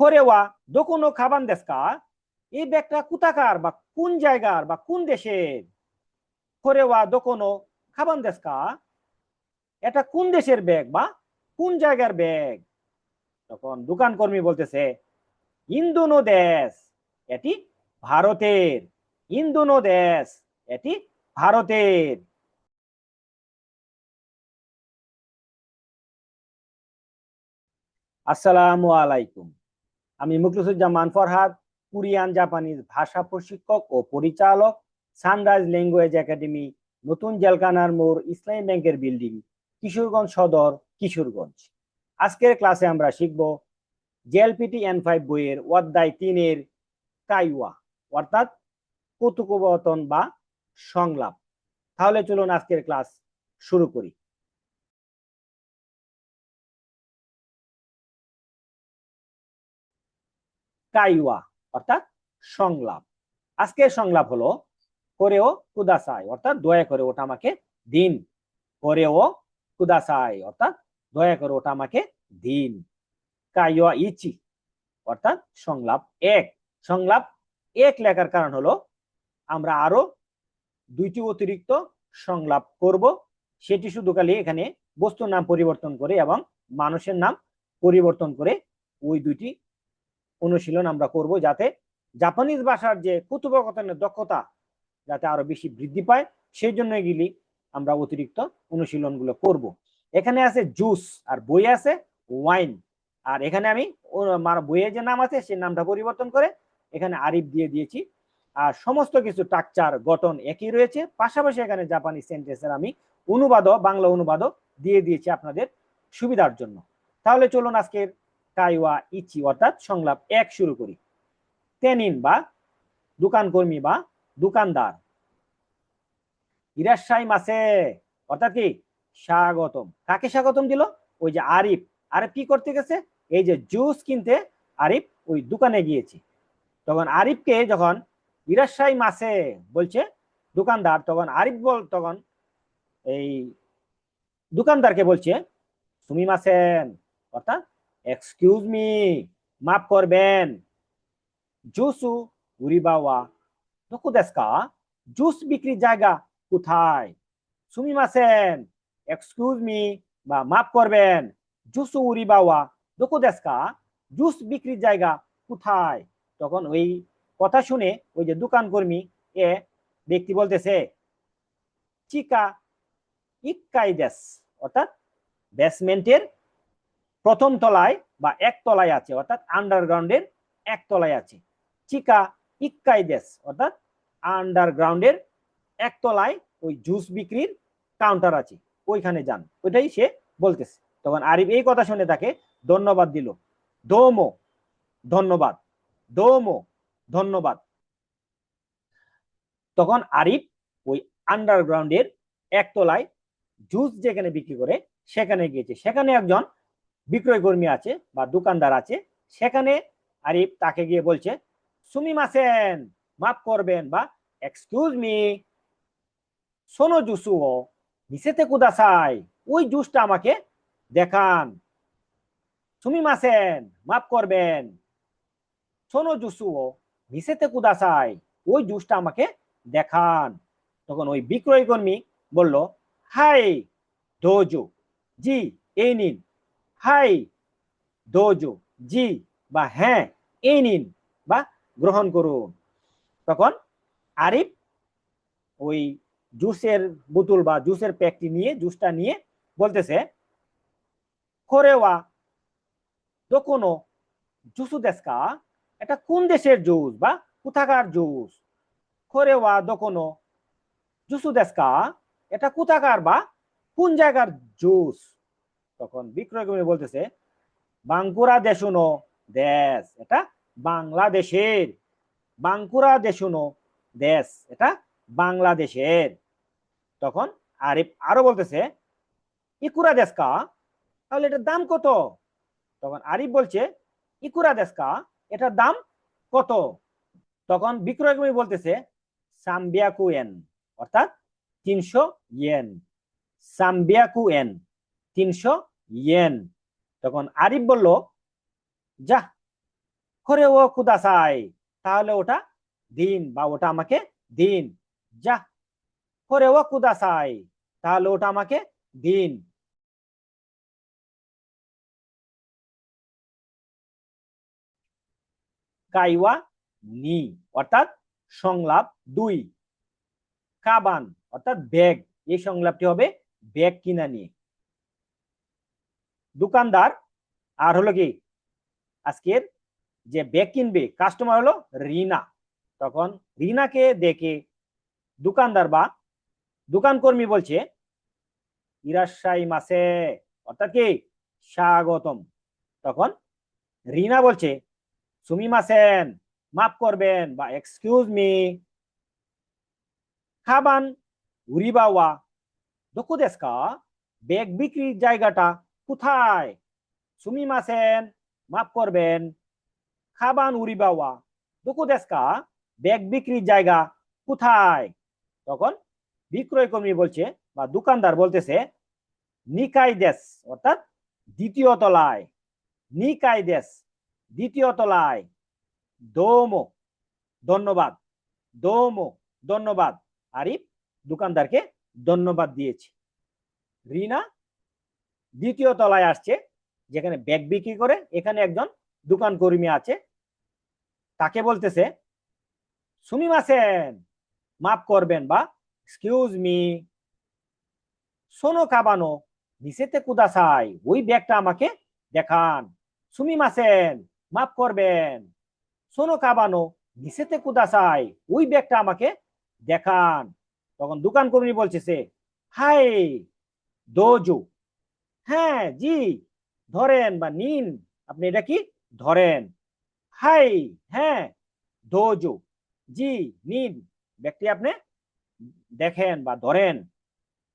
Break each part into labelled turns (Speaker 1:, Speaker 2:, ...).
Speaker 1: খোরেওয়া দোকোনো খাবান দেশকা, এই ব্যাগটা কোথাকার বা কোন জায়গার বা কোন দেশের খোরেওয়া দোকোনো খাবান দেশকা, এটা কোন দেশের ব্যাগ বা কোন জায়গার ব্যাগ? তখন দোকান কর্মী বলতেছে ইন্দোনো দেশ এটি ভারতের ইন্দোনো দেশ এটি ভারতের। আসসালামু আলাইকুম। আমি মুখলিসুজ্জামান ফরহাদ, কোরিয়ান, জাপানিজ ভাষা প্রশিক্ষক ও পরিচালক, সানরাইজ ল্যাঙ্গুয়েজ একাডেমি, নতুন জেলকানার মোড়, ইসলামী ব্যাংকের বিল্ডিং, কিশোরগঞ্জ সদর, কিশোরগঞ্জ। আজকের ক্লাসে আমরা শিখব জেএলপিটি এন ফাইভ বইয়ের অধ্যায় তিনের কাইওয়া, অর্থাৎ কৌতুকবতন বা সংলাপ। তাহলে চলুন আজকের ক্লাস শুরু করি। কাইওয়া, অর্থাৎ সংলাপ। আজকের সংলাপ হলো, করেও কুদাসাই, অর্থাৎ দয়া করে ওটা আমাকে দিন। করেও কুদাসাই, অর্থাৎ দয়া করে ওটা আমাকে দিন। কাইওয়া ইচি, অর্থাৎ সংলাপ এক। সংলাপ এক লেখার কারণ হলো, আমরা আরও দুইটি অতিরিক্ত সংলাপ করব। সেটি শুধু খালি এখানে বস্তুর নাম পরিবর্তন করে এবং মানুষের নাম পরিবর্তন করে ওই দুইটি অনুশীলন আমরা করব যাতে জাপানিজ ভাষার যে কথোপকথনের দক্ষতা যাতে আরও বেশি বৃদ্ধি পায়, সেই জন্য এগুলি আমরা অতিরিক্ত অনুশীলনগুলো করব। এখানে আছে জুস আর বই আছে ওয়াইন আর এখানে আমি বইয়ের যে নাম আছে, সেই নামটা পরিবর্তন করে এখানে আরিফ দিয়ে দিয়েছি। আর সমস্ত কিছু টাকচার গঠন একই রয়েছে। পাশাপাশি এখানে জাপানি সেন্টেন্সের আমি অনুবাদও, বাংলা অনুবাদও দিয়ে দিয়েছি আপনাদের সুবিধার জন্য। তাহলে চলুন আজকের কাইওয়া, ইচি অর্থাৎ সংলাপ এক শুরু করি। তেনিন বা দোকান কর্মী বা দোকানদার। ইরাশাই মাসে অর্থাৎ কি? স্বাগতম। কাকে স্বাগতম দিল? ওই যে আরিফ। আরিফ কি করতে গেছে? এই যে জুস কিনতে আরিফ ওই দোকানে গিয়েছে। তখন আরিফকে যখন ইরাশাই মাসে বলছে দোকানদার, তখন আরিফ বল তখন এই দোকানদারকে বলছে তুমি মাসেন অর্থাৎ এক্সকিউজ মি মাফ করবেন। জুসু উরিবাওয়া দোকো দেশকা, জুস বিক্রির জায়গা কোথায়? সুমি মাসেন এক্সকিউজ মি বা মাফ করবেন। জুসু উরিবাওয়া দোকো দেশকা, জুস বিক্রির জায়গা কোথায়? তখন ওই কথা শুনে ওই যে দোকান কর্মী এ ব্যক্তি বলতেছে, চিকা, ইক্কাই দেশ। অর্থাৎ বেসমেন্টের প্রথম তলায় বা এক তলায় আছে, অর্থাৎ আন্ডারগ্রাউন্ডের এক তলায় আছে। চিকা ইক্কাই দেশ, অর্থাৎ আন্ডারগ্রাউন্ডের এক তলায় ওই জুস বিক্রির কাউন্টার আছে, ওইখানে যান। ওইটাই সে বলতেছে। তখন আরিফ এই কথা শুনে তাকে ধন্যবাদ দিল। দোমো, ধন্যবাদ দোমো, ধন্যবাদ। তখন আরিফ ওই আন্ডারগ্রাউন্ডের একতলায় জুস যেখানে বিক্রি করে, সেখানে গিয়েছে। সেখানে একজন বিক্রয় কর্মী আছে বা দোকানদার আছে, সেখানে আরিফ তাকে গিয়ে বলছে, সুমি মাসেন, মাফ করবেন বা এক্সকিউজ মি সোনো জুসু ও নিচেতে কুদাসাই ওই জুসটা আমাকে দেখান। সুমি মাসেন, মাফ করবেন। সোনো জুসু ও নিচেতে কুদাসাই ওই জুসটা আমাকে দেখান। তখন ওই বিক্রয় কর্মী বলল, হাই দোজো জি, এই নিন। হাই দোজো, জি বা হ্যাঁ এই নিন বা গ্রহণ করুন। তখন আরিফ ওই জুসের বোতল বা জুসের প্যাকটি নিয়ে, জুসটা নিয়ে বলতেছে খোরেওয়া দোকোনো জুসু দেশকা? এটা কোন দেশের জুস বা কোথাকার জুস? খোরেওয়া দোকোনো জুসু দেশকা? এটা কোথাকার বা কোন জায়গার জুস? তখন বিক্রয় কর্মী বলতেছে, বাঙ্কুরা দেশুনো দেশ, এটা বাংলাদেশের, বাঙ্কুরা দেশুনো দেশ, এটা বাংলাদেশের। তখন আরিফ আরও বলতেছে, ইকুরা দেশকা তাহলে এটার দাম কত? তখন আরিফ বলছে, ইকুরা দেশকা এটার দাম কত? তখন বিক্রয় কর্মী বলতেছে, সাম্বিয়াকু এন, অর্থাৎ তিনশো ইয়েন, সাম্বিয়াকু এন, তিনশো ইয়েন। তখন আরিফ বলল, যা, করে ও কুদাসাই তাহলে ওটা দিন বা ওটা আমাকে দিন। যা, করে ও কুদাসাই তাহলে ওটা আমাকে দিন। কাইওয়া নি, অর্থাৎ সংলাপ দুই। কাবান, অর্থাৎ ব্যাগ। এই সংলাপটি হবে ব্যাগ কিনা নিয়ে। দোকানদার, আর হলো কি? আজকের যে ব্যাগ কিনবে কাস্টমার হলো রিনা। তখন রিনাকে দেখে দোকানদার বা দোকান কর্মী বলছে ইরাশাই মাসে। অর্থাৎ কি? স্বাগতম। তখন রিনা বলছে, সুমি মাসেন, মাফ করবেন বা এক্সকিউজ মি খাবান উরিবাওয়া, দোকো দেশকা ব্যাগ বিক্রির জায়গাটা কোথায়? সুমি মাসেন মাফ করবেন। খাবান উরিবাওয়া। দোকো দেশকা, ব্যাগ বিক্রির জায়গা কোথায়? তখন বিক্রয় কর্মী বলছে, বা দোকানদার বলতেছে, নিকাই দেশ, অর্থাৎ দ্বিতীয় তলায়। নিকাই দেশ, দ্বিতীয় তলায়। দোমো, ধন্যবাদ। দোমো, ধন্যবাদ। আরিফ দোকানদারকে ধন্যবাদ দিয়েছে। রিনা দ্বিতীয় তলায় আসছে, যেখানে ব্যাগ বিক্রি করে এখানে একজন দোকান কর্মী আছে। তাকে বলতেছে সুমিমাসেন মাফ করবেন বা এক্সকিউজ মি সোনো কাবানো, নিচেতে কুদাসাই ওই ব্যাগটা আমাকে দেখান। সুমিমাসেন মাফ করবেন, সোনো কাবানো, নিচেতে কুদাসাই ওই ব্যাগটা আমাকে দেখান। তখন দোকান কর্মী বলছে সে হাই দোজু হ্যাঁ জি। ধরেন বা নিন। আপনি এটা কি? ধরেন। হাই হ্যাঁ দোজু। জি, নিন। ব্যক্তি আপনি দেখেন বা ধরেন।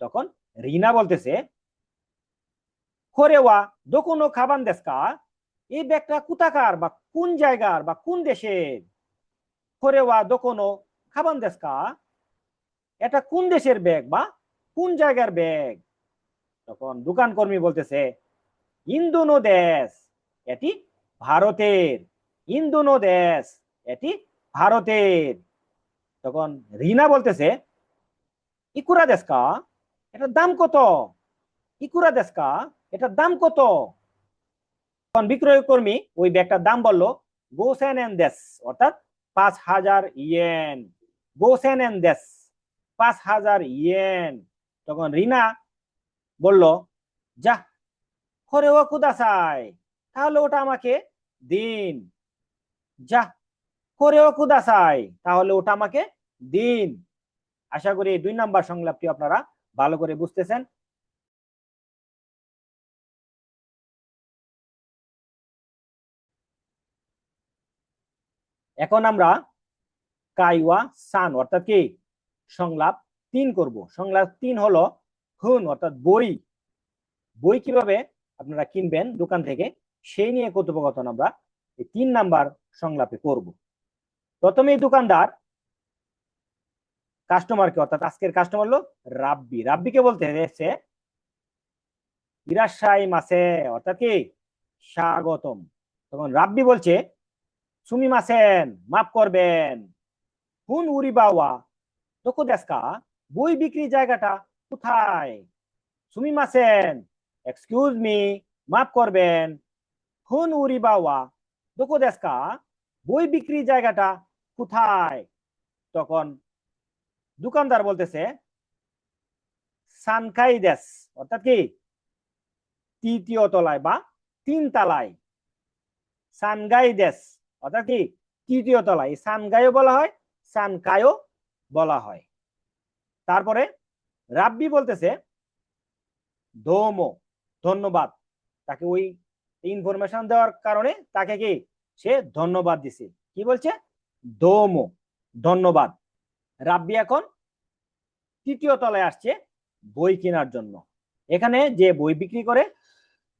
Speaker 1: তখন রিনা বলতেছে, খোরেওয়া, দোকোনো খাবান দেশকা? এই ব্যাগটা কোথাকার বা কোন জায়গার বা কোন দেশের? খোরেওয়া, দোকোনো খাবান দেশকা? এটা কোন দেশের ব্যাগ বা কোন জায়গার ব্যাগ? তখন দোকান কর্মী বলতেছে ইন্দোনো দেশ এটি ভারতের ইন্দোনো দেশ এটি ভারতের। তখন রিনা বলতেছে, ইকুরা দেশকা, এটার দাম কত? ইকুরা দেশকা, এটার দাম কত? তখন বিক্রয় কর্মী ওই ব্যাগটার দাম বলল, গোসেন এন দেশ, অর্থাৎ পাঁচ হাজার ইয়েন, গোসেন এন দেশ, পাঁচ হাজার ইয়েন। তখন রিনা বলল যা করে ও কুদাসাই তাহলে ওটা আমাকে দিন। যা করে ও কুদাসাই তাহলে ওটা আমাকে দিন। আশা করি দুই নাম্বার সংলাপটি আপনারা ভালো করে বুঝতেছেন। এখন আমরা কাইওয়া সান, অর্থাৎ কি? সংলাপ তিন করব। সংলাপ তিন হলো হুন অর্থাৎ বই বই কীভাবে আপনারা কিনবেন দোকান থেকে, সেই নিয়ে কথোপকথন আমরা এই তিন নাম্বার সংলাপে করব প্রথমেই দোকানদার কাস্টমারকে অর্থাৎ আজকের কাস্টমার হলো রাব্বি। রাব্বিকে বলতে এসে ইরাশাই মাসে, অর্থাৎ কি? স্বাগতম। তখন রাব্বি বলছে, সুমি মাসেন, মাফ করবেন। হুন উরি বাওয়া তোকো দেশকা, বই বিক্রি জায়গাটা কোথায়? সুমি মাসেন এক্সকিউজ মি মাফ করবেন। উরি বাওয়া। দোকো দেশকা, বই বিক্রি জায়গাটা কোথায়? তখন দোকানদার বলতেছে, সানকাই দেশ। অর্থাৎ কি? তৃতীয় তলায় বা তিন তালায়। সানগাই দেশ। অর্থাৎ কি? তৃতীয় তলায়। সানগাইও বলা হয় সানকায়ও বলা হয়। তারপরে রাব্বি বলতেছে দোমো ধন্যবাদ। তাকে ওই ইনফরমেশন দেওয়ার কারণে তাকে কি? সে ধন্যবাদ দিছে। কি বলছে? দোমো ধন্যবাদ। রাব্বি এখন তৃতীয় তলায় আসছে বই কেনার জন্য। এখানে যে বই বিক্রি করে,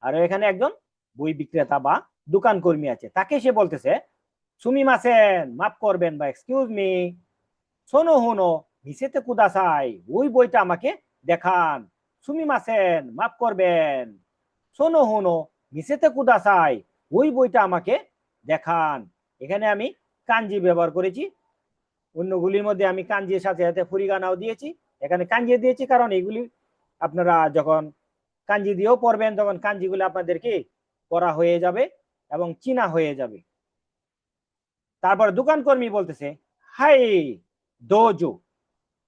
Speaker 1: আর এখানে একজন বই বিক্রেতা বা দোকান কর্মী আছে, তাকে সে বলতেছে, সুমি মাসেন, মাফ করবেন বা এক্সকিউজ মি শোনো, হুনো নিচেতে কুদাসাই ওই বইটা আমাকে দেখান। সুমি মাসেন মাফ করবেন। শোনো হুনো নিচেতে কুদাসাই ওই বইটা আমাকে দেখান। এখানে আমি কাঞ্জি ব্যবহার করেছি। অন্যগুলির মধ্যে আমি কাঞ্জির সাথে সাথে ফুরিগানাও দিয়েছি। এখানে কাঞ্জি দিয়েছি কারণ এগুলি আপনারা যখন কাঞ্জি দিয়েও পড়বেন, তখন কাঞ্জিগুলো আপনাদেরকে পড়া হয়ে যাবে এবং চিনা হয়ে যাবে। তারপর দোকান কর্মী বলতেছে, হাই, দোজো।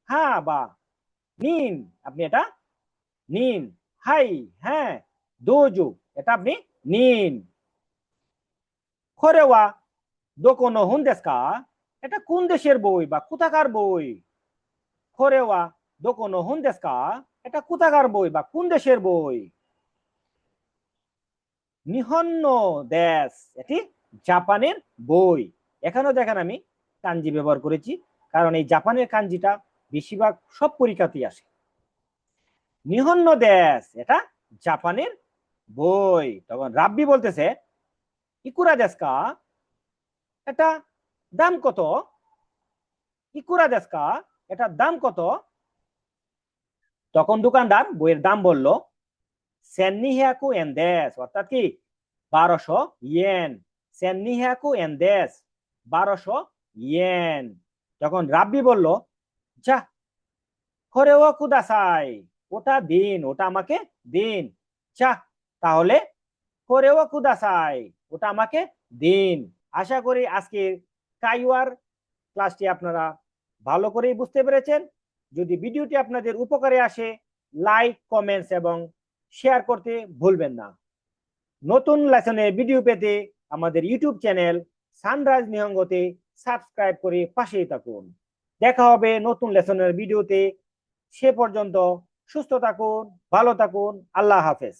Speaker 1: হ্যাঁ বা, নিন। আপনি এটা নিন। হাই হ্যাঁ দোজো এটা আপনি নিন। খরেওয়া দোকোনো হুন দেশকা এটা কোন দেশের বই বা কোথাকার বই? খরেওয়া দোকোনো হুন দেশকা এটা কোথাকার বই বা কোন দেশের বই? নিহন্ন দেশ, এটি জাপানের বই। এখানেও দেখেন আমি কাঞ্জি ব্যবহার করেছি, কারণ এই জাপানের কাঞ্জিটা বেশিরভাগ সব পরীক্ষাতেই আসে। নিহন্ন দেশ, এটা জাপানের বই। তখন রাব্বি বলতেছে ইকুরা দেশকা এটা দাম কত? ইকুরা দেশকা এটা দাম কত? তখন দোকানদার বইয়ের দাম বলল, সেন্নিহাকু এন দেশ। অর্থাৎ কি? বারোশো ইয়েন। সেন্নিহাকু এন দেশ, বারোশো ইয়েন। তখন রাব্বি বলল যা। খরেও কুদাসাই ওটা দিন, ওটা আমাকে দিন। যা, তাহলে খরেও কুদাসাই ওটা আমাকে দিন। আশা করি আজকের কাইওয়ার ক্লাসটি আপনারা ভালো করেই বুঝতে পেরেছেন। যদি ভিডিওটি আপনাদের উপকারে আসে, লাইক, কমেন্টস এবং শেয়ার করতে ভুলবেন না। নতুন লেসনের ভিডিও পেতে আমাদের ইউটিউব চ্যানেল সানরাইজ নিহঙ্গতে সাবস্ক্রাইব করে পাশেই থাকুন। দেখা হবে নতুন লেসনের ভিডিওতে। সে পর্যন্ত সুস্থ থাকুন ভালো থাকুন আল্লাহ হাফেজ।